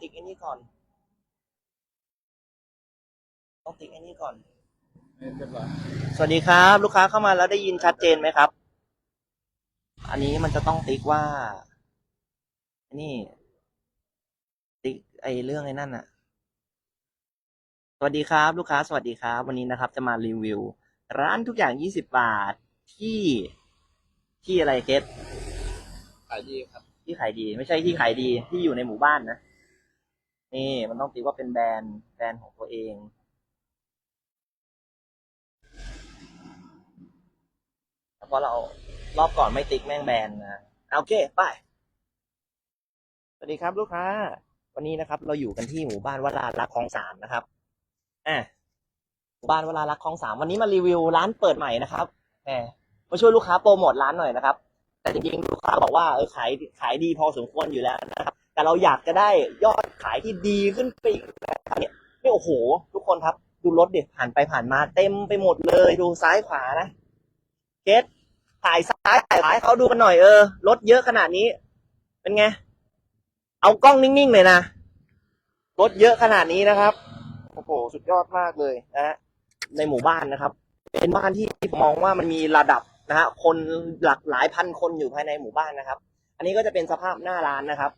ติ๊กไอ้นี่ก่อน ต้องติ๊กไอ้นี่ก่อนเรียบร้อยสวัสดีครับ ลูกค้าเข้ามาแล้วได้ยินชัดเจนไหมครับ อันนี้มันจะต้องติ๊กว่า นี่ ติ๊กไอเรื่องไอ้นั่นอะสวัสดีครับ ลูกค้าสวัสดีครับ วันนี้นะครับ จะมารีวิว ร้านทุกอย่างยี่สิบบาทที่ที่อะไรเกตขายดีครับ ที่ขายดี ไม่ใช่ที่ขายดีที่อยู่ในหมู่บ้านนะ นี่มันต้องติว่าเป็นแบรนด์แบรนด์ของตัวเองเพราะเรารอบก่อนไม่ติ๊กแม่งแบนนะเอาโอเคไปสวัสดีครับลูกค้า วันนี้นะครับ เราอยู่กันที่หมู่บ้านวรารักษ์คลองสามนะครับอะหมู่บ้านวรารักษ์คลองสามวันนี้มารีวิวร้านเปิดใหม่นะครับแหมมาช่วยลูกค้าโปรโมทร้านหน่อยนะครับ แต่จริงๆลูกค้าบอกว่าเออขายขายดีพอสมควรอยู่แล้วนะครับ แต่เราอยากจะได้ยอดขายที่ดีขึ้นไปอีกแบบนี้นี่โอ้โห ทุกคนครับ ดูรถเด็กผ่านไปผ่านมาเต็มไปหมดเลย ดูซ้ายขวานะเกตถ่ายซ้ายถ่ายขวาเขาดูกันหน่อยเออรถเยอะขนาดนี้ เป็นไง เอากล้องนิ่งๆเลยนะรถเยอะขนาดนี้นะครับโอ้โหสุดยอดมากเลยนะฮะในหมู่บ้านนะครับ เป็นบ้านที่ผมมองว่ามันมีระดับนะฮะคนหลักหลายพันคนอยู่ภายในหมู่บ้านนะครับ อันนี้ก็จะเป็นสภาพหน้าร้านนะครับ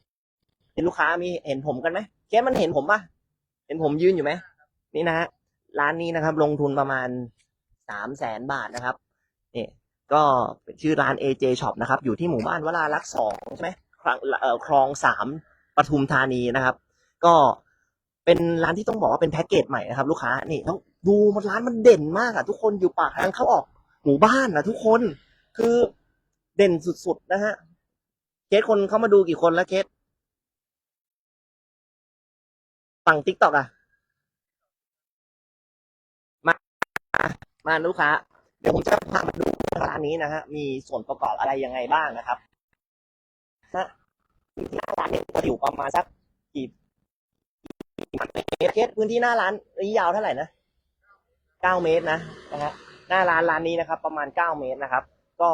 เห็นลูกค้ามีเห็นผมกันไหมแกมันเห็นผมปะเห็นผมยืนอยู่ไหมนี่นะฮะร้านนี้นะครับ ลงทุนประมาณสามแสนบาทนะครับนี่ก็เป็นชื่อร้าน AJ Shop นะครับ อยู่ที่หมู่บ้านวรารักษ์สองใช่ไหมคลองเอ่อคลองสามปทุมธานีนะครับ ก็เป็นร้านที่ต้องบอกว่าเป็นแพ็กเกจใหม่นะครับ ลูกค้านี่ต้องดูมันร้านมันเด่นมากอะทุกคนอยู่ปากทางเข้าออกหมู่บ้านนะทุกคนคือเด่นสุดๆนะฮะเคสคนเข้ามาดูกี่คนแล้วเคส ฝั่งทิกตอกอะมา มาลูกค้า เดี๋ยวผมจะพามาดูร้านนี้นะฮะ มีส่วนประกอบอะไรยังไงบ้างนะครับนะที่หน้าร้านเนี่ยจะอยู่ประมาณสักกี่เมตรเคสพื้นที่หน้าร้านนี้ยาวเท่าไหร่นะเก้าเมตรนะนะฮะหน้าร้านร้านนี้นะครับ ประมาณเก้าเมตรนะครับ ก็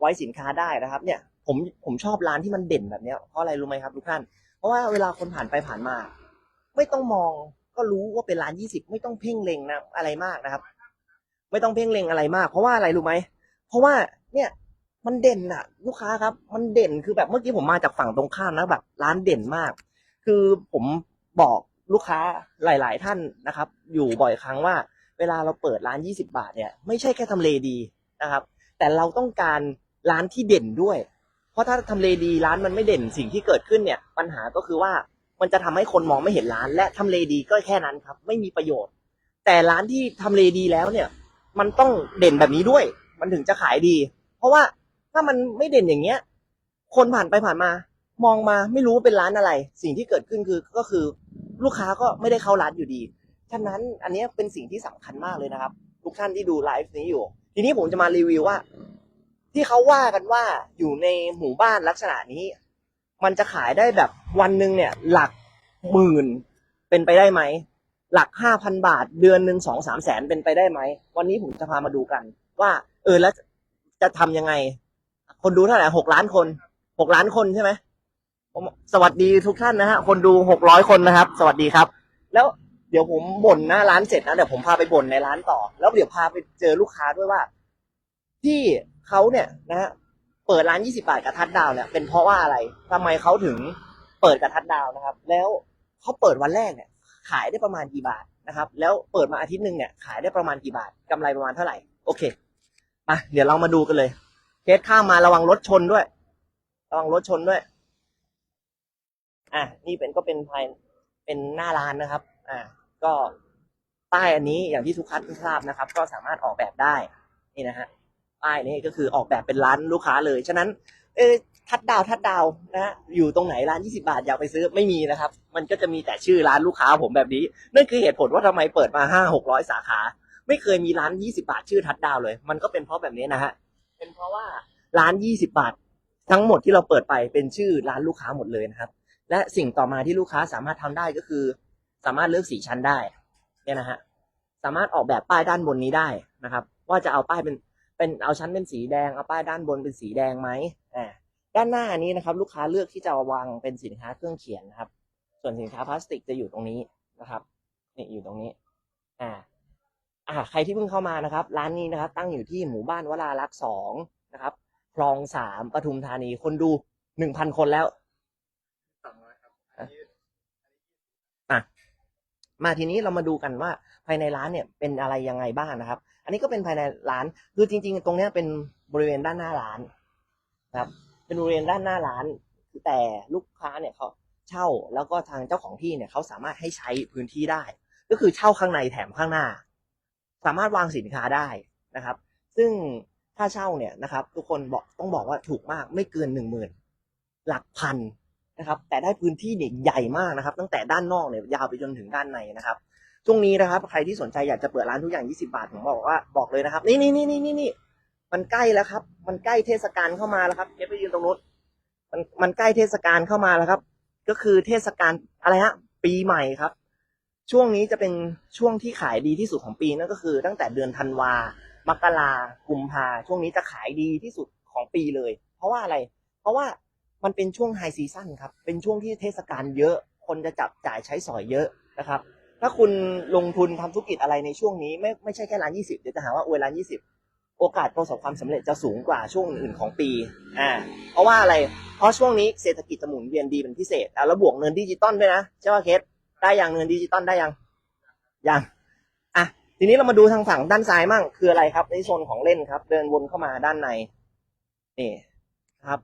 ไว้สินค้าได้นะครับ เนี่ย ผมผมชอบร้านที่มันเด่นแบบเนี้ยเพราะอะไรรู้ไหมครับทุกท่าน เพราะว่าเวลาคนผ่านไปผ่านมา ไม่ต้องมองก็รู้ว่าเป็นร้านยี่สิบไม่ต้องเพ่งเล็งนะอะไรมากนะครับ ไม่ต้องเพ่งเล็งอะไรมาก เพราะว่าอะไรรู้ไหมเพราะว่าเนี่ยมันเด่นอะลูกค้าครับ มันเด่นคือแบบเมื่อกี้ผมมาจากฝั่งตรงข้ามนะแบบ ร้านเด่นมาก คือผมบอกลูกค้าหลาย ๆ ท่านนะครับ อยู่บ่อยครั้งว่า เวลาเราเปิดร้าน 20 บาทเนี่ยไม่ใช่แค่ทำเลดีนะครับ แต่เราต้องการร้านที่เด่นด้วย เพราะถ้าทำเลดีร้านมันไม่เด่นสิ่งที่เกิดขึ้นเนี่ย ปัญหาก็คือว่า มันจะทำให้คนมองไม่เห็นร้าน และทำเลดีก็แค่นั้นครับ ไม่มีประโยชน์ แต่ร้านที่ทำเลดีแล้วเนี่ย มันต้องเด่นแบบนี้ด้วย มันถึงจะขายดี เพราะว่าถ้ามันไม่เด่นอย่างเงี้ย คนผ่านไปผ่านมา มองมาไม่รู้ว่าเป็นร้านอะไร สิ่งที่เกิดขึ้นคือก็คือลูกค้าก็ไม่ได้เข้าร้านอยู่ดีฉะนั้นอันนี้เป็นสิ่งที่สำคัญมากเลยนะครับ ทุกท่านที่ดูไลฟ์นี้อยู่ ทีนี้ผมจะมารีวิวว่า ที่เขาว่ากันว่าอยู่ในหมู่บ้านลักษณะนี้ มันจะขายได้แบบวันหนึ่งเนี่ยหลักหมื่นเป็นไปได้ไหม หลักห้าพันบาท เดือนหนึ่งสองสามแสนเป็นไปได้ไหม วันนี้ผมจะพามาดูกัน ว่า เออแล้วจะทำยังไง คนดูเท่าไหร่หกล้านคนหกล้านคนใช่ไหมผมสวัสดีทุกท่านนะฮะ คนดูหกร้อยคนนะครับ สวัสดีครับ แล้วเดี๋ยวผมบ่นหน้าร้านเสร็จนะเดี๋ยวผมพาไปบ่นในร้านต่อ แล้วเดี๋ยวพาไปเจอลูกค้าด้วยว่า ที่เขาเนี่ยนะฮะ เปิดร้านยี่สิบาทกระทัดดาวเนี่ยเป็นเพราะว่าอะไรทำไมเขาถึงเปิดกระทัดดาวนะครับ แล้วเขาเปิดวันแรกเนี่ยขายได้ประมาณกี่บาทนะครับ แล้วเปิดมาอาทิตย์หนึ่งเนี่ยขายได้ประมาณกี่บาทกำไรประมาณเท่าไหร่โอเคมาเดี๋ยวเรามาดูกันเลยเคสข้ามมาระวังรถชนด้วย ระวังรถชนด้วยอะนี่เป็นก็เป็นภายเป็นหน้าร้านนะครับ อ่า ก็ป้ายอันนี้อย่างที่ทุกท่านทราบนะครับ ก็สามารถออกแบบได้นี่นะฮะ ป้ายนี้ก็คือออกแบบเป็นร้านลูกค้าเลย ฉะนั้น เออทัดดาวทัดดาวนะอยู่ตรงไหนร้าน20 บาทอยากไปซื้อไม่มีนะครับ มันก็จะมีแต่ชื่อร้านลูกค้าผมแบบนี้ นั่นคือเหตุผลว่าทำไมเปิดมาห้าหกร้อยสาขา ไม่เคยมีร้าน 20 บาทชื่อทัดดาวเลย มันก็เป็นเพราะแบบนี้นะฮะเป็นเพราะว่าร้าน 20 บาท ทั้งหมดที่เราเปิดไปเป็นชื่อร้านลูกค้าหมดเลยนะครับ และสิ่งต่อมาที่ลูกค้าสามารถทำได้ก็คือ สามารถเลือกสีชั้นได้เนี่ยนะฮะสามารถออกแบบป้ายด้านบนนี้ได้นะครับ ว่าจะเอาป้ายเป็น เป็นเอาชั้นเป็นสีแดงเอาป้ายด้านบนเป็นสีแดงไหมอ่าด้านหน้านี้นะครับ ลูกค้าเลือกที่จะวางเป็นสินค้าเครื่องเขียนนะครับ ส่วนสินค้าพลาสติกจะอยู่ตรงนี้นะครับนี่อยู่ตรงนี้ อ่า อ่า ใครที่เพิ่งเข้ามานะครับ ร้านนี้นะครับ ตั้งอยู่ที่หมู่บ้านวรารักษ์สองนะครับคลองสามปทุมธานีคนดูหนึ่งพันคนแล้วสองร้อยครับอันนี้มาทีนี้เรามาดูกันว่าภายในร้านเนี่ยเป็นอะไรยังไงบ้างนะครับ อันนี้ก็เป็นภายในร้าน คือจริง ๆ ตรงนี้เป็นบริเวณด้านหน้าร้านนะครับ เป็นบริเวณด้านหน้าร้าน แต่ลูกค้าเนี่ยเขาเช่าแล้วก็ทางเจ้าของที่เนี่ยเขาสามารถให้ใช้พื้นที่ได้ ก็คือเช่าข้างในแถมข้างหน้า สามารถวางสินค้าได้นะครับ ซึ่งค่าเช่าเนี่ยนะครับ ทุกคนบอกต้องบอกว่าถูกมากไม่เกินหนึ่งหมื่นหลักพันนะครับ แต่ได้พื้นที่เนี่ยใหญ่มากนะครับ ตั้งแต่ด้านนอกเนี่ยยาวไปจนถึงด้านในนะครับ ช่วงนี้นะครับ ใครที่สนใจอยากจะเปิดร้านทุกอย่าง 20 บาท ผมบอกว่าบอกเลยนะครับ นี่นี่นี่นี่นี่นี่มันใกล้แล้วครับ มันใกล้เทศกาลเข้ามาแล้วครับเก็บไปยืนตรงนู้นมันมันใกล้เทศกาลเข้ามาแล้วครับ ก็คือเทศกาลอะไรฮะปีใหม่ครับ ช่วงนี้จะเป็นช่วงที่ขายดีที่สุดของปีนั่นก็คือ ตั้งแต่เดือนธันวามกรากุมภาช่วงนี้จะขายดีที่สุดของปีเลย เพราะว่าอะไร เพราะว่ามันเป็นช่วงไฮซีซั่นครับ เป็นช่วงที่เทศกาลเยอะ คนจะจับจ่ายใช้สอยเยอะนะครับ ถ้าคุณลงทุนทำธุรกิจอะไรในช่วงนี้ไม่ไม่ใช่แค่ร้าน20เดี๋ยวจะหาว่าอวยร้าน20โอกาสประสบความสำเร็จจะสูงกว่าช่วงอื่นๆของปีอ่าเพราะว่าอะไร เพราะช่วงนี้เศรษฐกิจจะหมุนเวียนดีเป็นพิเศษแล้วบวกเงินดิจิตอลด้วยนะใช่ป่ะเคสได้ยังเงินดิจิตอลได้ยังยังอะทีนี้เรามาดูทางฝั่งด้านซ้ายมั่งคืออะไรครับ ในโซนของเล่นครับ เดินวนเข้ามาด้านในนี่ครับ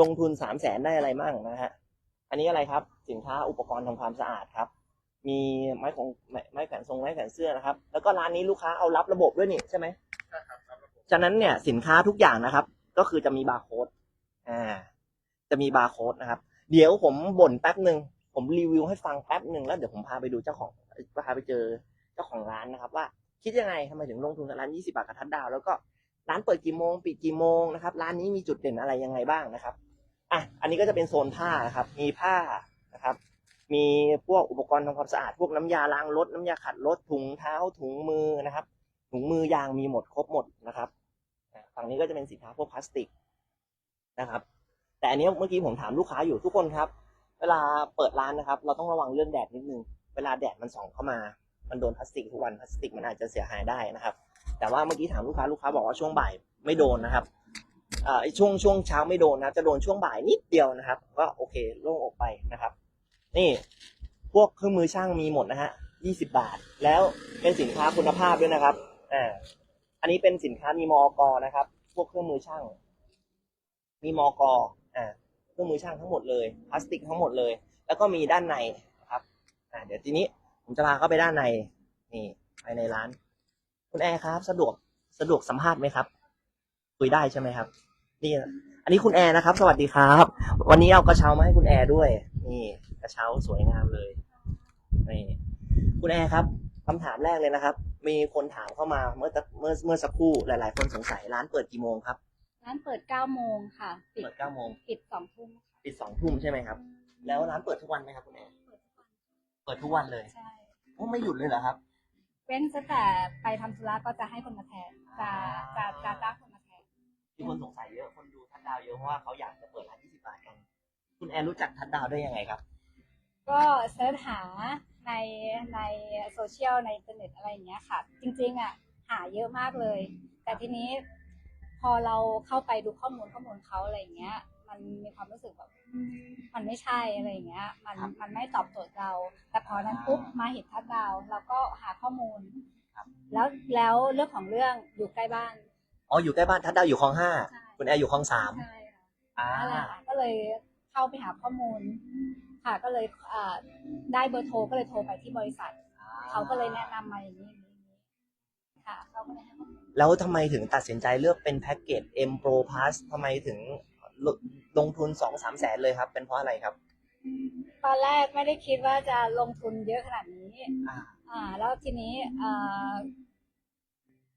ลงทุนสามแสนได้อะไรมั่งนะฮะอันนี้อะไรครับ สินค้าอุปกรณ์ทำความสะอาดครับ มีไม้ของไม้ไม้แขวนทรงไม้แขวนเสื้อนะครับ แล้วก็ร้านนี้ลูกค้าเอารับระบบด้วยนี่ใช่ไหมใช่ครับครับระบบฉะนั้นเนี่ยสินค้าทุกอย่างนะครับ ก็คือจะมีบาร์โค้ดอ่า จะมีบาร์โค้ดนะครับ เดี๋ยวผมบ่นแป๊บหนึ่งผมรีวิวให้ฟังแป๊บหนึ่งแล้วเดี๋ยวผมพาไปดูเจ้าของพาไปเจอเจ้าของร้านนะครับ ว่าคิดยังไงทำไมถึงลงทุนกับร้าน 20 บาทกับทัดดาว แล้วก็ร้านเปิดกี่โมงปิดกี่โมงนะครับ ร้านนี้มีจุดเด่นอะไรยังไงบ้างนะครับอะอันนี้ก็จะเป็นโซนผ้านะครับ มีผ้านะครับ มีพวกอุปกรณ์ทำความสะอาดพวกน้ำยาล้างรถน้ำยาขัดรถถุงเท้าถุงมือนะครับ ถุงมือยางมีหมดครบหมดนะครับฝั่งนี้ก็จะเป็นสินค้าพวกพลาสติกนะครับ แต่อันนี้เมื่อกี้ผมถามลูกค้าอยู่ทุกคนครับ เวลาเปิดร้านนะครับ เราต้องระวังเรื่องแดดนิดนึงเวลาแดดมันส่องเข้ามา มันโดนพลาสติกทุกวันพลาสติกมันอาจจะเสียหายได้นะครับ แต่ว่าเมื่อกี้ถามลูกค้าลูกค้าบอกว่าช่วงบ่ายไม่โดนนะครับอ่อไอ้ช่วงช่วงเช้าไม่โดนนะจะโดนช่วงบ่ายนิดเดียวนะครับ ก็โอเคโล่งอกไปนะครับ นี่ พวกเครื่องมือช่างมีหมดนะฮะ20บาท แล้วเป็นสินค้าคุณภาพด้วยนะครับอ่าอันนี้เป็นสินค้ามีมอกนะครับ พวกเครื่องมือช่าง มีมอกอ่าเครื่องมือช่างทั้งหมดเลยพลาสติกทั้งหมดเลย แล้วก็มีด้านในนะครับอ่าเดี๋ยวทีนี้ผมจะพาเข้าไปด้านในนี่ภายในร้าน คุณแอร์ครับ สะดวกสะดวกสัมภาษณ์ไหมครับคุยได้ใช่ไหมครับนี่อันนี้คุณแอร์นะครับ สวัสดีครับ วันนี้เอากระเช้ามาให้คุณแอร์ด้วย นี่ ระเช้าสวยงามเลยนี่คุณแอร์ครับคำถามแรกเลยนะครับ มีคนถามเข้ามาเมื่อตะเมื่อเมื่อสักครู่หลาย ๆ คนสงสัยร้านเปิดกี่โมงครับ ร้านเปิด9โมงค่ะ ปิดเปิดเก้าโมงปิด2ทุ่มค่ะปิดสองทุ่มใช่ไหมครับ แล้วร้านเปิดทุกวันไหมครับคุณแอร์เปิดทุกวันเปิดทุกวันเลยใช่โอ้ไม่หยุดเลยเหรอครับ เว้นซะแต่ไปทำธุระก็จะให้คนมาแทนจะจะจะจ้างคนมาแทนที่คนสงสัยเยอะคนดูทัดดาวเยอะเพราะว่าเขาอยากจะเปิดร้าน20บาทกัน คุณแอนรู้จักทัดดาวได้ยังไงครับ ก็เสิร์ชหาในในโซเชียลในอินเทอร์เน็ตอะไรอย่างเงี้ยค่ะ จริงๆอะหาเยอะมากเลย แต่ทีนี้พอเราเข้าไปดูข้อมูลข้อมูลเขาอะไรอย่างเงี้ย มันมีความรู้สึกแบบมันไม่ใช่อะไรอย่างเงี้ย มันครับมันไม่ตอบโจทย์เรา แต่พอนั้นปุ๊บมาเห็นทัดดาวเราก็หาข้อมูลครับแล้วแล้วเรื่องของเรื่องอยู่ใกล้บ้านอ๋ออยู่ใกล้บ้านทัดดาวอยู่คลองห้าใช่คุณแอนอยู่คลองสามใช่ค่ะอ่านั่นแหละค่ะก็เลยเข้าไปหาข้อมูล ค่ะก็เลยเอ่อได้เบอร์โทรก็เลยโทรไปที่บริษัท เขาก็เลยแนะนำมาอย่างนี้อย่างนี้อย่างนี้ค่ะเขาก็เลยให้ข้อมูล แล้วทำไมถึงตัดสินใจเลือกเป็นแพ็กเกจ M Pro Plus ทำไมถึงลลงทุนสองสามแสนเลยครับ เป็นเพราะอะไรครับ ตอนแรกไม่ได้คิดว่าจะลงทุนเยอะขนาดนี้ อ่า อ่า แล้วทีนี้เอ่อ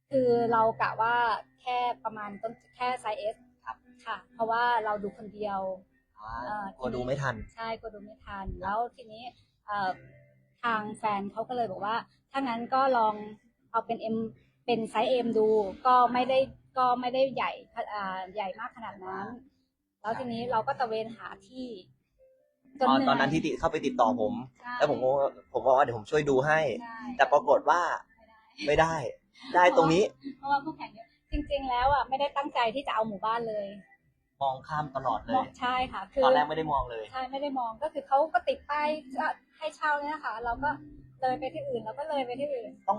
คือเรากะว่าแค่ประมาณต้นแค่ไซส์ S ครับค่ะ เพราะว่าเราดูคนเดียว อ่ากลัวดูไม่ทัน ใช่กลัวดูไม่ทัน แล้วทีนี้เอ่อทางแฟนเขาก็เลยบอกว่า ถ้างั้นก็ลองเอาเป็น M เป็นไซส์ M ดู ก็ไม่ได้ก็ไม่ได้ใหญ่อ่าใหญ่มากขนาดนั้น แล้วทีนี้เราก็ตะเวนหาที่จนตอนเหนื่อยตอนนั้นที่ติดเข้าไปติดต่อผม ใช่แล้วผมก็ผมบอกว่าเดี๋ยวผมช่วยดูให้ ใช่แต่ปรากฏว่าไม่ได้ไม่ได้ ได้ตรงนี้ เพราะว่าคู่แข่งเยอะจริง ๆ แล้วอะไม่ได้ตั้งใจที่จะเอาหมู่บ้านเลย มองข้ามตลอดเลมอยงใช่ค่ะ คือตอนแรกไม่ได้มองเลย ใช่ไม่ได้มองก็คือเขาก็ติดป้ายจะให้เช่าเนี่ยค่ะเราก็เลยไปที่อื่นเราก็เลยไปที่อื่น ต้อง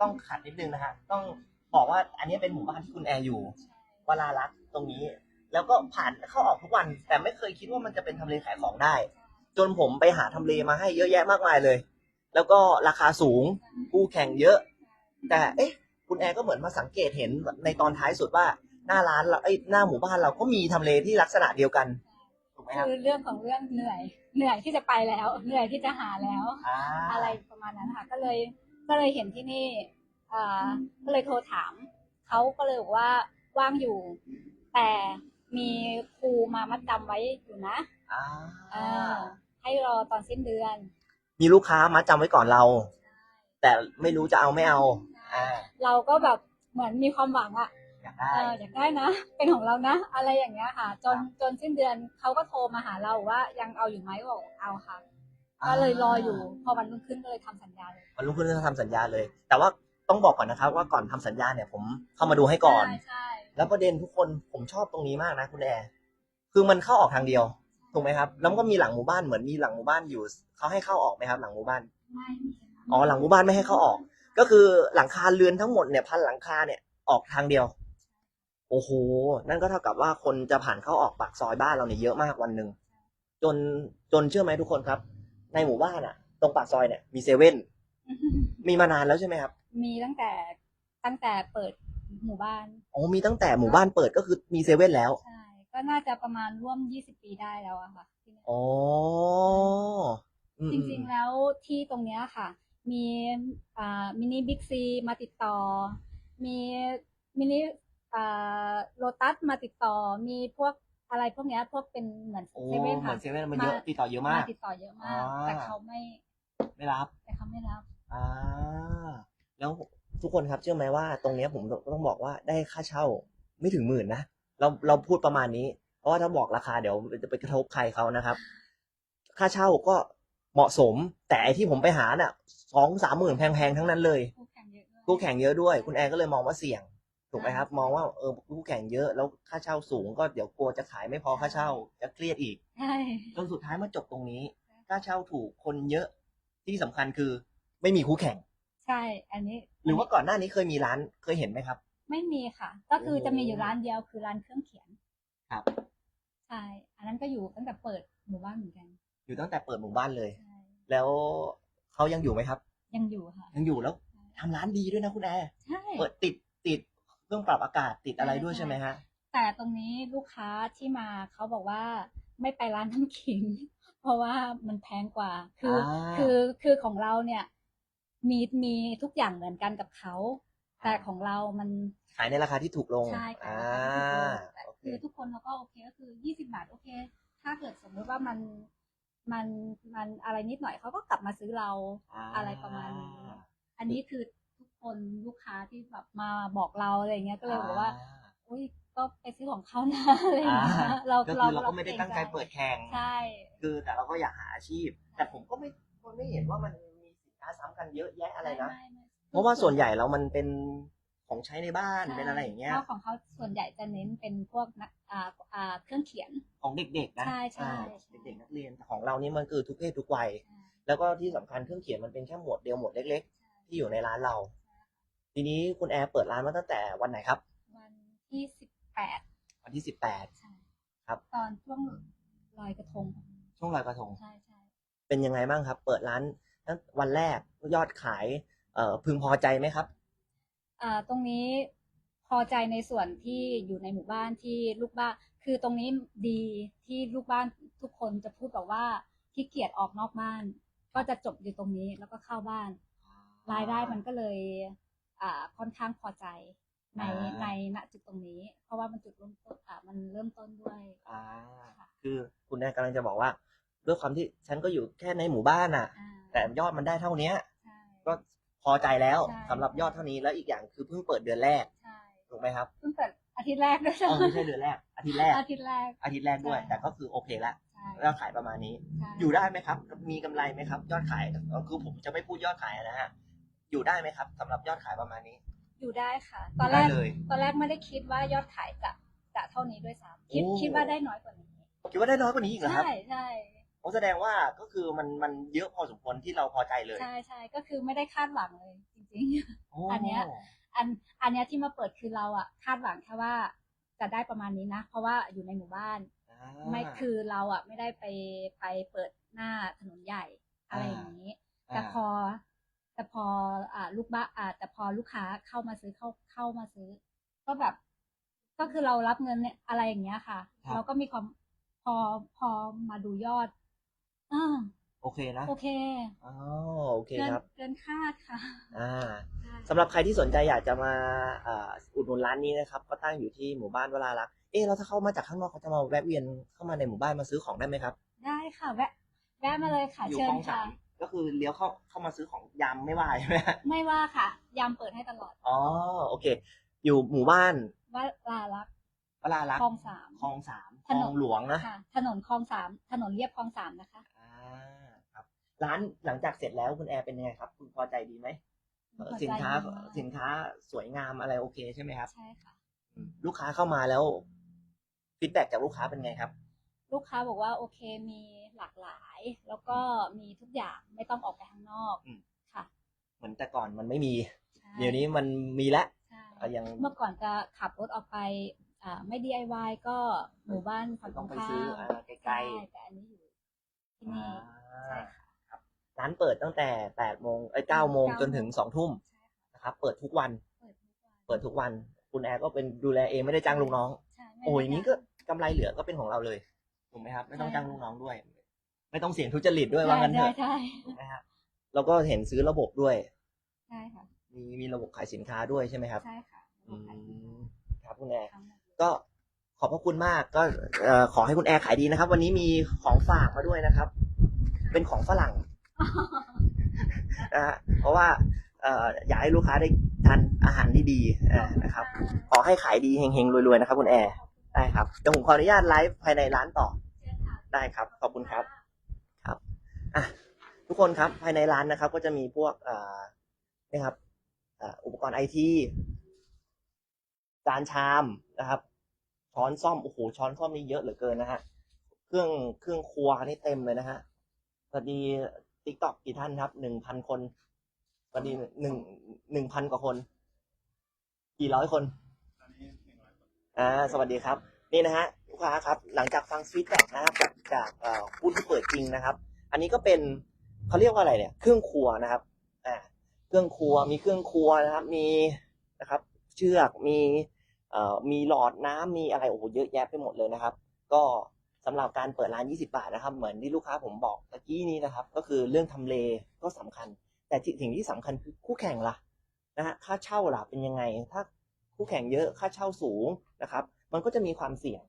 ต้องขัดนิดนึงนะฮะต้องบอกว่าอันนี้เป็นหมู่บ้านที่คุณแอร์อยู่วลารักษ์ตรงนี้ แล้วก็ผ่านเข้าออกทุกวัน แต่ไม่เคยคิดว่ามันจะเป็นทำเลขายของได้ จนผมไปหาทำเลมาให้เยอะแยะมากมายเลย แล้วก็ราคาสูงคู่แข่งเยอะ แต่เอ๊ะ คุณแอร์ก็เหมือนมาสังเกตเห็นในตอนท้ายสุดว่า หน้าร้านเราไอ้ยหน้าหมู่บ้านเราก็มีทำเลที่ลักษณะเดียวกันถูกไหมครับคือเรื่องของเรื่องเหนื่อย เหนื่อยที่จะไปแล้ว เหนื่อยที่จะหาแล้ว อ่าอะไรประมาณนั้นค่ะ ก็เลยก็เลยเห็นที่นี่อ่าก็เลยโทรถามเขาก็เลยบอกว่าว่างอยู่ แต่มีครูมามัดจำไว้อยู่นะอ่าอ่าให้รอตอนสิ้นเดือน มีลูกค้ามาจำไว้ก่อนเรา แต่ไม่รู้จะเอาไม่เอาอ่า เราก็แบบเหมือนมีความหวังอะ อยากได้ เอออยากได้นะ เป็นของเรานะ อะไรอย่างเงี้ยค่ะ จนจนสิ้นเดือนเขาก็โทรมาหาเราว่ายังเอาอยู่ไหมก็บอกเอาค่ะ ก็เลยรออยู่ พอวันรุ่งขึ้นก็เลยทำสัญญาเลยวันรุ่งขึ้นก็ทำสัญญาเลย แต่ว่าต้องบอกก่อนนะครับว่าก่อนทำสัญญาเนี่ยผมเข้ามาดูให้ก่อน ใช่ใช่แล้วประเด็นทุกคนผมชอบตรงนี้มากนะคุณแอร์คือมันเข้าออกทางเดียวถูกไหมครับ แล้วมันก็มีหลังหมู่บ้านเหมือนมีหลังหมู่บ้านอยู่เขาให้เข้าออกไหมครับ หลังหมู่บ้านไม่มีค่ะอ๋อหลังหมู่บ้านไม่ให้เข้าออก ก็คือหลังคาเรือนทั้งหมดเนี่ยพันหลังคาเนี่ยออกทางเดียว โอ้โห นั่นก็เท่ากับว่าคนจะผ่านเข้าออกปากซอยบ้านเราเนี่ยเยอะมากวันหนึ่งจนจนเชื่อไหมทุกคนครับ ในหมู่บ้านอะตรงปากซอยเนี่ยมีเซเว่นมีมานานแล้วใช่ไหมครับ มีตั้งแต่ตั้งแต่เปิดหมู่บ้านอ๋อมีตั้งแต่หมู่บ้านเปิดก็คือมีเซเว่นแล้วใช่ก็น่าจะประมาณร่วม20ปีได้แล้วอะค่ะที่นี่อ๋ออืมจริงๆแล้วที่ตรงเนี้ยค่ะ มีอ่ามินิบิ๊กซีมาติดต่อ มีมินิอ่า โลตัสมาติดต่อมีพวกอะไรพวกเนี้ยพวกเป็นเหมือนโอ้เซเว่นเหมืค่ะอนเซเว่นมันเยอะมาติดต่อเยอะมาก ติดต่อเยอะมาก อ่า แต่เขาไม่ไม่รับ แต่เขาไม่รับอ่าแล้วทุกคนครับเชื่อไหมว่าตรงเนี้ยผมต้องบอกว่าได้ค่าเช่าไม่ถึงหมื่นนะเราเราพูดประมาณนี้ เพราะว่าถ้าบอกราคาเดี๋ยวจะไปกระทบใครเขานะครับ ค่าเช่าก็เหมาะสม แต่ไอที่ผมไปหาน่ะสองสามหมื่นแพงๆทั้งนั้นเลยคู่แข่งเยอะด้วยคู่แข่งเยอะด้วย คุณแอร์ก็เลยมองว่าเสี่ยง ถูกไหมครับ มองว่าเออคู่แข่งเยอะแล้วค่าเช่าสูงก็เดี๋ยวกลัวจะขายไม่พอค่าเช่าจะเครียดอีกใช่จนสุดท้ายมาจบตรงนี้ ค่าเช่าถูกคนเยอะที่สำคัญคือไม่มีคู่แข่ง ใช่ อันนี้ หรือว่าก่อนหน้านี้เคยมีร้านเคยเห็นไหมครับ ไม่มีค่ะ ก็คือโอ้จะมีอยู่ร้านเดียวคือร้านเครื่องเขียนครับใช่อันนั้นก็อยู่ตั้งแต่เปิดหมู่บ้านเหมือนกัน อยู่ตั้งแต่เปิดหมู่บ้านเลยใช่แล้วเขายังอยู่ไหมครับ ยังอยู่ค่ะ ยังอยู่แล้วทำร้านดีด้วยนะคุณแอร์ใช่เปิดติดติด เครื่องปรับอากาศติดอะไรด้วยใช่ใช่ไหมฮะ แต่ตรงนี้ลูกค้าที่มาเขาบอกว่าไม่ไปร้านน้ำขิง เพราะว่ามันแพงกว่า คือออ่า คือคือของเราเนี่ย มีมีทุกอย่างเหมือนกันกับเขา แต่ของเรามัน ขายในราคาที่ถูกลงใช่ค่ะอ่าแต่โอเค คือทุกคนเขาก็โอเคก็คือยี่สิบาทโอเค ถ้าเกิดสมมติว่ามันมันมันอะไรนิดหน่อยเขาก็กลับมาซื้อเราอะไรประมาณนี้ อันนี้คือทุก คนลูกค้าที่แบบมาบอกเราอะไรเงี้ยก็เลยบอกว่า อุ้ยก็ไปซื้อของเขานะอะไรอย่างเงี้ยเราก็คือเราก็ไม่ได้ตั้งใจกรเปิดแข่งใช่ คือแต่เราก็อยากหาอาชีพ แต่ผมก็ไม่คนไม่เห็นว่ามันมีสินค้าซ้ำกันเยอะแยะอะไรนะม่ม่ไม่เพราะว่าส่วนใหญ่แล้วมันเป็นของใช้ในบ้านใช่เป็นอะไรอย่างเงี้ยพราะของเขาส่วนใหญ่จะเน้นเป็นพวกนักอ่าอ่าเครื่องเขียนของเด็กๆนะใช่ใช่อ่าใช่เด็กๆนักเรียนแต่ของเรานี่มันคือทุกเพศทุกวัยแล้วก็ที่สำคัญเครื่องเขียนมันเป็นแค่หมวดเดียวหมวดเล็ก ๆ ที่อยู่ในร้านเรา ทีนี้คุณแอร์เปิดร้านมาตั้งแต่วันไหนครับ วันที่สิบแปดวันที่สิบแปดใช่ครับ ตอนช่วงลอยกระทงช่วงลอยกระทง ใช่ใช่เป็นยังไงบ้างครับ เปิดร้านตั้งวันแรกยอดขายเอ่อพึงพอใจไหมครับ อ่าตรงนี้พอใจในส่วนที่อยู่ในหมู่บ้านที่ลูกบ้าน คือตรงนี้ดีที่ลูกบ้านทุกคนจะพูดบอกว่าที่เกียจออกนอกบ้าน ก็จะจบอยู่ตรงนี้แล้วก็เข้าบ้าน รายได้มันก็เลยอ่า ค่อนข้างพอใจในอ่าในณจุดตรงนี้ เพราะว่ามันจุดเริ่มต้นอ่ามันเริ่มต้นด้วยอ่าค่ะคือคุณแอนกำลังจะบอกว่าด้วยความที่ฉันก็อยู่แค่ในหมู่บ้านน่ะอ่าแต่ยอดมันได้เท่าเนี้ยใช่ก็พอใจแล้วใช่สำหรับยอดเท่านี้แล้วอีกอย่างคือเพิ่งเปิดเดือนแรกใช่ถูกไหมครับเพิ่งเปิดอาทิตย์แรกด้วยเออไม่ใช่เดือนแรกอาทิตย์แรกอาทิตย์แรกอาทิตย์แรกด้วยใช่แต่ก็คือโอเคละใช่ยอดขายประมาณนี้ใช่อยู่ได้ไหมครับ มีกำไรไหมครับ ยอดขายเอ่อคือผมจะไม่พูดยอดขายนะฮะ อยู่ได้ไหมครับสำหรับยอดขายประมาณนี้อยู่ได้ค่ะ ตอนแรได้กเลย ตอนแรกไม่ได้คิดว่ายอดขายจะจะเท่านี้ด้วยซ้ำคิดโอ้ คิดว่าได้น้อยกว่านี้คิดว่าได้น้อยกว่านี้อีกเหรอครับใช่ใช่โอ้แสดงว่าก็คือมันมันเยอะพอสมควรที่เราพอใจเลยใช่ใช่ก็คือไม่ได้คาดหวังเลยจริงโอ้อันเนี้ย ๆ อันอันเนี้ยที่มาเปิดคือเราอะคาดหวังแค่ว่าจะได้ประมาณนี้นะ เพราะว่าอยู่ในหมู่บ้าน อ่า ไม่คือเราอะไม่ได้ไปไปเปิดหน้าถนนใหญ่อะไรอย่างนี้ แต่พอ แต่พออ่าลูกบ้าอ่าแต่พอลูกค้าเข้ามาซื้อเข้าเข้ามาซื้อ ก็แบบ ก็คือเรารับเงินเนี่ยอะไรอย่างเงี้ยค่ะเราก็มีความพอพอมาดูยอดอ่าโอเคนะโอเคอ๋อโอเคเกินครับ เกินคาดค่ะอ่าใช่สำหรับใครที่สนใจอยากจะมาอ่าอุดหนุนร้านนี้นะครับ ก็ตั้งอยู่ที่หมู่บ้านวรารักษ์เอ๊ะแล้วถ้าเข้ามาจากข้างนอกเขาจะมาแวะเวียนเข้ามาในหมู่บ้านมาซื้อของได้ไหมครับ ได้ค่ะ แวะแวะมาเลยค่ะ อยู่เชิคลญองสาค่ะ ม ก็คือเลี้ยวเข้าเข้ามาซื้อของยำไม่ว่าใช่ไหมไม่ว่าค่ะยามเปิดให้ตลอดอ๋อโอเค อยู่หมู่บ้านว่าลาลักษณ์วรารักคลอษ์งสามคลองสามคถลนนองหลวงนะค่ะถนนคลองสามถนนเรียบคลองสามนะคะอ่าครับ ร้านหลังจากเสร็จแล้วคุณแอร์เป็นยังไงครับ คุณพอใจดีไหมเอ่อพอใจสินค้าดีมากสินค้าสวยงามอะไรโอเคใช่ไหมครับใช่ค่ะอืมลูกค้าเข้ามาแล้วฟีดแบ็จากลูกค้าเป็นไงครับ ลูกค้าบอกว่าโอเคมีหลากหลาย แล้วก็มีทุกอย่างไม่ต้องออกไปข้างนอกอืม ค่ะเหมือนแต่ก่อนมันไม่มี ใช่เดี๋ยวนี้มันมีแล้วใช่อะยัง เมื่อก่อนจะขับรถออกไปอ่าไม่ DIY ก็หมู่บ้านฝั่งตต้รองงไปข้าซื้อมอ่าไกลใช่แต่อันนี้อยู่ที่ๆนี่อ่าใช่ค่ะครับร้านเปิดตั้งแต่แปดโมงเอ้ยเก้าโมงเก้าจนถึงสองทุ่มใช่ค่ะนะครับ เปิดทุกวัน เปิดทุกวันเปิดทุกวัน คุณแอร์ก็เป็นดูแลเองไม่ได้จ้างลูกน้อง ใช่ไม่โอ้ยอย่างนี้ก็ได้กำไรเหลือก็เป็นของเราเลยถูกไหมครับ ไม่ต้องใช่ จ้างลูกน้องด้วย ไม่ต้องเสี่ยงทุจริตด้วยว่างั้นเถใช่อะใช่ถูกไหมครับแล้วก็เห็นซื้อระบบด้วย ใช่ค่ะมีมีระบบขายสินค้าด้วยใช่ไหมครับใช่ค่ะอืมครับคุณแอร์ทั้งหมดเลยก็ขอบพระคุณมากก็เอ่อขอให้คุณแอร์ขายดีนะครับ วันนี้มีของฝากมาด้วยนะครับ เป็นของฝรั่ง นะฮะเพราะว่าเอ่ออยากให้ลูกค้าได้ทานอาหารที่ดีเอ่อนะครับ ขอให้ขายดีเฮงๆรวยๆนะครับ คุณแอร์ได้ครับเดี๋ยวผมขออนุญาตไลฟ์ภายในร้านต่อเชิญค่ะได้ครับ ขอบคุณครับครับ อะทุกคนครับภายในร้านนะครับ ก็จะมีพวกอ่อนี่ครับอุปกรณ์ไอทีจานชามนะครับช้อนซ่อมโอ้โหช้อนซ่อมนี่เยอะเหลือเกินนะฮะเครื่องเครื่องครัวนี่เต็มเลยนะฮะสวัสดีติ๊กต็อกกี่ท่านครับหนึ่งพันคนสวัสดีหนึ่งหนึ่งพันกว่าคน กี่ร้อยคนอ่าสวัสดีครับ นี่นะฮะลูกค้าครับ หลังจากฟังฟีดแบ็กนะครับจากจากเอ่อผู้ที่เปิดจริงนะครับ อันนี้ก็เป็นเขาเรียกว่าอะไรเนี่ย เครื่องครัวนะครับ อ่า เครื่องครัว มีเครื่องครัวนะครับ มีนะครับ เชือก มี เอ่อ มีหลอดน้ำมีอะไร โอ้โห เยอะแยะไปหมดเลยนะครับ ก็สำหรับการเปิดร้าน 20 บาทนะครับ เหมือนที่ลูกค้าผมบอกตะกี้นี้นะครับ ก็คือเรื่องทำเลก็สำคัญ แต่สิ่งที่สำคัญคือคู่แข่งล่ะนะฮะ ค่าเช่าล่ะเป็นยังไง ถ้าคู่แข่งเยอะ ค่าเช่าสูงนะครับ มันก็จะมีความเสี่ยง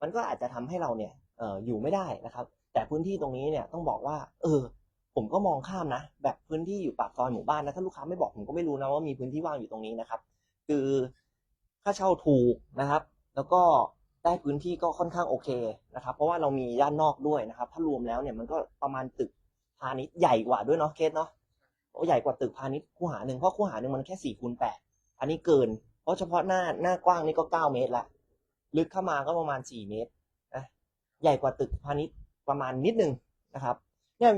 มันก็อาจจะทำให้เราเนี่ย เอออยู่ไม่ได้นะครับ แต่พื้นที่ตรงนี้เนี่ยต้องบอกว่า เออ ผมก็มองข้ามนะ แบบพื้นที่อยู่ปากซอยหมู่บ้านนะถ้าลูกค้าไม่บอกผมก็ไม่รู้นะว่ามีพื้นที่ว่างอยู่ตรงนี้นะครับ คือค่าเช่าถูกนะครับ แล้วก็ได้พื้นที่ก็ค่อนข้างโอเคนะครับ เพราะว่าเรามีด้านนอกด้วยนะครับ ถ้ารวมแล้วเนี่ยมันก็ประมาณตึกพาณิชย์ใหญ่กว่าด้วยเนาะเคสเนาะโอใหญ่กว่าตึกพาณิชย์คู่หาหนึ่งเพราะคู่หาหนึ่งมันแค่สี่คูณแปดอันนี้เกิน เพราะเฉพาะหน้าหน้ากว้างนี่ก็เก้าเมตรละลึกเข้ามาก็ประมาณสี่เมตรนะใหญ่กว่าตึกพาณิชย์ ประมาณนิดนึงนะครับเนี่ย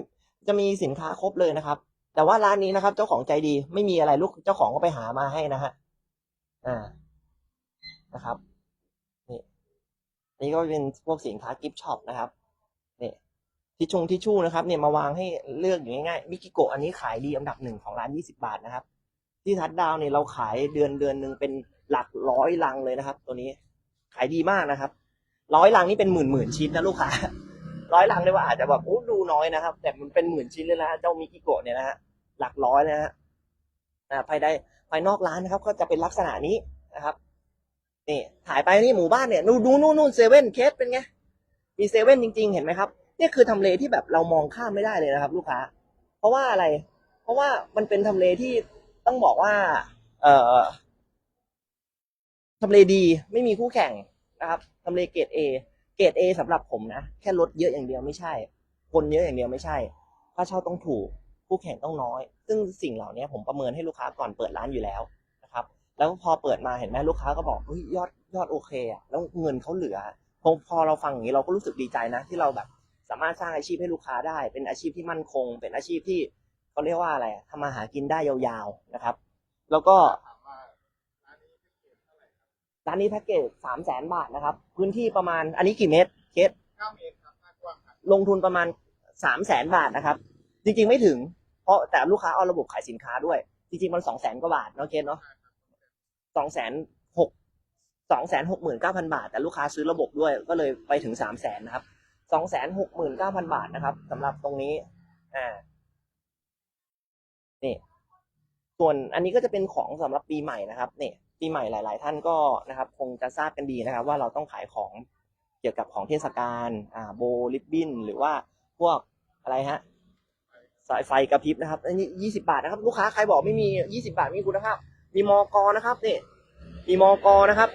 จะมีสินค้าครบเลยนะครับ แต่ว่าร้านนี้นะครับ เจ้าของใจดีไม่มีอะไรลูกเจ้าของก็ไปหามาให้นะฮะอ่านะครับนี่นี่ก็เป็นพวกสินค้ากิฟช็อปนะครับนี่ทิชชงทิชชู่นะครับเนี่ยมาวางให้เลือกอย่างง่ายๆมิกิโกะอันนี้ขายดีอันดับหนึ่งของร้านยี่สิบาทนะครับ ที่ทัดดาวเนี่ยเราขายเดือนเดือนหนึ่งเป็นหลักร้อยลังเลยนะครับ ตัวนี้ขายดีมากนะครับ ร้อยลังนี่เป็นหมื่นหมื่นชิ้นนะลูกค้า ร้อยลังเลยว่าอาจจะแบบโอ้ดูน้อยนะครับ แต่มันเป็นหมื่นชิ้นเลยนะเจ้ามิกิโกะเนี่ยนะฮะหลักร้อยเลยนะฮะภายในภายนอกร้านนะครับ ก็จะเป็นลักษณะนี้นะครับนี่ถ่ายไปนี่หมู่บ้านเนี่ย ดูนู่นนู่นเซเว่นเคสเป็นไงมีเซเว่นจริง ๆ เห็นไหมครับนี่คือทำเลที่แบบเรามองข้ามไม่ได้เลยนะครับ ลูกค้า เพราะว่าอะไร เพราะว่ามันเป็นทำเลที่ต้องบอกว่า เอ่อทำเลดีไม่มีคู่แข่งนะครับทำเลเกรดเอ เกรด A สำหรับผมนะ แค่ลดเยอะอย่างเดียวไม่ใช่ คนเยอะอย่างเดียวไม่ใช่ ค่าเช่าต้องถูก คู่แข่งต้องน้อย ซึ่งสิ่งเหล่านี้ผมประเมินให้ลูกค้าก่อนเปิดร้านอยู่แล้วนะครับ แล้วพอเปิดมาเห็นไหมลูกค้าก็บอกเฮ้ยยอดยอดโอเคอะแล้วเงินเขาเหลือพอพอเราฟังอย่างนี้เราก็รู้สึกดีใจนะ ที่เราแบบ สามารถสร้างอาชีพให้ลูกค้าได้ เป็นอาชีพที่มั่นคง เป็นอาชีพที่เขาเรียกว่าอะไรทำมาหากินได้ยาวๆนะครับ แล้วก็ รับร้านนี้แพ็กเกจสามแสนบาทนะครับ พื้นที่ประมาณอันนี้กี่เมตรเคสเก้าเมตรครับหน้ากว้างครับลงทุนประมาณสามแสนบาทนะครับ จริงๆไม่ถึง เพราะแต่ลูกค้าเอาระบบขายสินค้าด้วย จริงๆมันสองแสนกว่าบาทเนาะเคสเนาะสองแสนหกสองแสนหกหมื่นเก้าพันบาท แต่ลูกค้าซื้อระบบด้วยก็เลยไปถึงสามแสนนะครับสองแสนหกหมื่นเก้าพันบาทนะครับสำหรับตรงนี้อ่านี่ส่วนอันนี้ก็จะเป็นของสำหรับปีใหม่นะครับนี่ ปีใหม่หลาย ๆ ท่านก็นะครับคงจะทราบกันดีนะครับ ว่าเราต้องขายของเกี่ยวกับของเทศกาลอ่าโบลิบบินหรือว่าพวกอะไรฮะสายไฟกระพริบนะครับอันนี้ยี่สิบาทนะครับ ลูกค้าใครบอกไม่มียี่สิบาทมีคุณภาพมีมอกนะครับนี่มีมอกนะครับ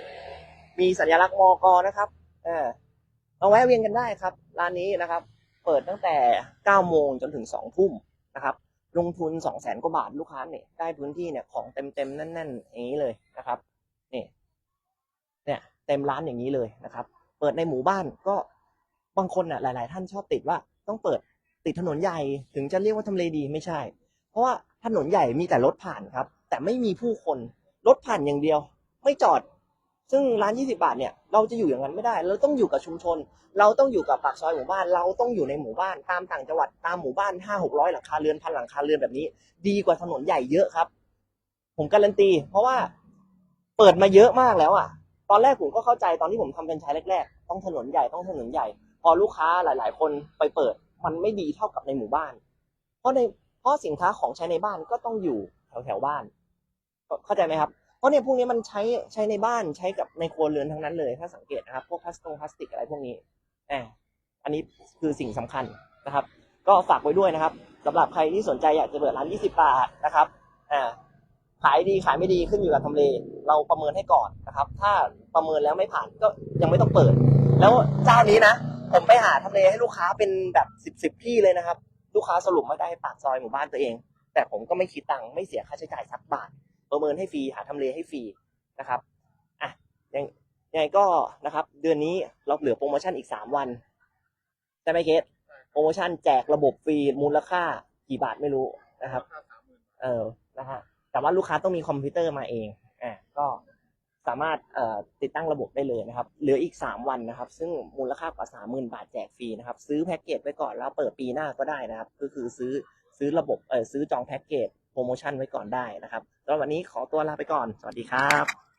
มีสัญลักษณ์มอกนะครับเออเอาแวะเวียนกันได้ครับ ร้านนี้นะครับ เปิดตั้งแต่เก้าโมงจนถึงสองทุ่มนะครับ ลงทุนสองแสนกว่าบาทลูกค้าเนี่ยได้พื้นที่เนี่ยของเต็มเต็มๆแน่นๆอย่างนี้เลยนะครับนี่เนี่ยเต็มร้านอย่างนี้เลยนะครับ เปิดในหมู่บ้านก็บางคนน่ะหลาย ๆ ท่านชอบติดว่าต้องเปิดติดถนนใหญ่ถึงจะเรียกว่าทำเลดีไม่ใช่ เพราะว่าถนนใหญ่มีแต่รถผ่านครับ แต่ไม่มีผู้คนรถผ่านอย่างเดียว ไม่จอด ซึ่งร้าน 20 บาทเนี่ยเราจะอยู่อย่างนั้นไม่ได้ เราต้องอยู่กับชุมชน เราต้องอยู่กับปากซอยหมู่บ้าน เราต้องอยู่ในหมู่บ้านตามต่างจังหวัดตามหมู่บ้านห้าหกร้อยหลังคาเรือนพันหลังคาเรือนแบบนี้ ดีกว่าถนนใหญ่เยอะครับ ผมการันตี เพราะว่าเปิดมาเยอะมากแล้วอะ ตอนแรกผมก็เข้าใจตอนที่ผมทำเป็นชายแรกๆ ต้องถนนใหญ่ต้องถนนใหญ่ พอลูกค้าหลาย ๆ คนไปเปิดมันไม่ดีเท่ากับในหมู่บ้าน เพราะในเพราะสินค้าของใช้ในบ้านก็ต้องอยู่แถวแถวบ้าน เข้าใจไหมครับ ราะเนี่ยพวกนี้มันใช้ใช้ในบ้านใช้กับในครัวเรือนทั้งนั้นเลย ถ้าสังเกตนะครับพวกพลาสติกพลาสติกอะไรพวกนี้แอบอันนี้คือสิ่งสำคัญนะครับ ก็ฝากไว้ด้วยนะครับสำหรับใครที่สนใจอยากจะเปิดร้าน 20 บาทนะครับอ่าขายดีขายไม่ดีขึ้นอยู่กับทำเล เราประเมินให้ก่อนนะครับ ถ้าประเมินแล้วไม่ผ่านก็ยังไม่ต้องเปิด แล้วเจ้านี้นะผมไปหาทำเลให้ลูกค้าเป็นแบบสิบสิบที่เลยนะครับ ลูกค้าสรุปมาได้ปากซอยหมู่บ้านตัวเอง แต่ผมก็ไม่คิดตังค์ไม่เสียค่าใช้จ่ายสักบาท ประเมินให้ฟรีหาทำเลให้ฟรีนะครับอะยังยังไงก็นะครับเดือนนี้เราเหลือโปรโมชั่นอีกสามวันใช่ไหมเคสโปรโมชั่นแจกระบบฟรีมูลค่ากี่บาทไม่รู้นะครับราคานเออนะฮะแต่ว่าลูกค้าต้องมีคอมพิวเตอร์มาเองอ่าก็สามารถเอ่อติดตั้งระบบได้เลยนะครับ เหลืออีก 3 วันนะครับ ซึ่งมูลค่ากว่า 30,000 บาทแจกฟรีนะครับ ซื้อแพ็กเกจไว้ก่อนแล้วเปิดปีหน้าก็ได้นะครับ ก็คือซื้อซื้อระบบเออซื้อจองแพ็กเกจ โปรโมชั่นไว้ก่อนได้นะครับสำหรับวันนี้ขอตัวลาไปก่อน สวัสดีครับ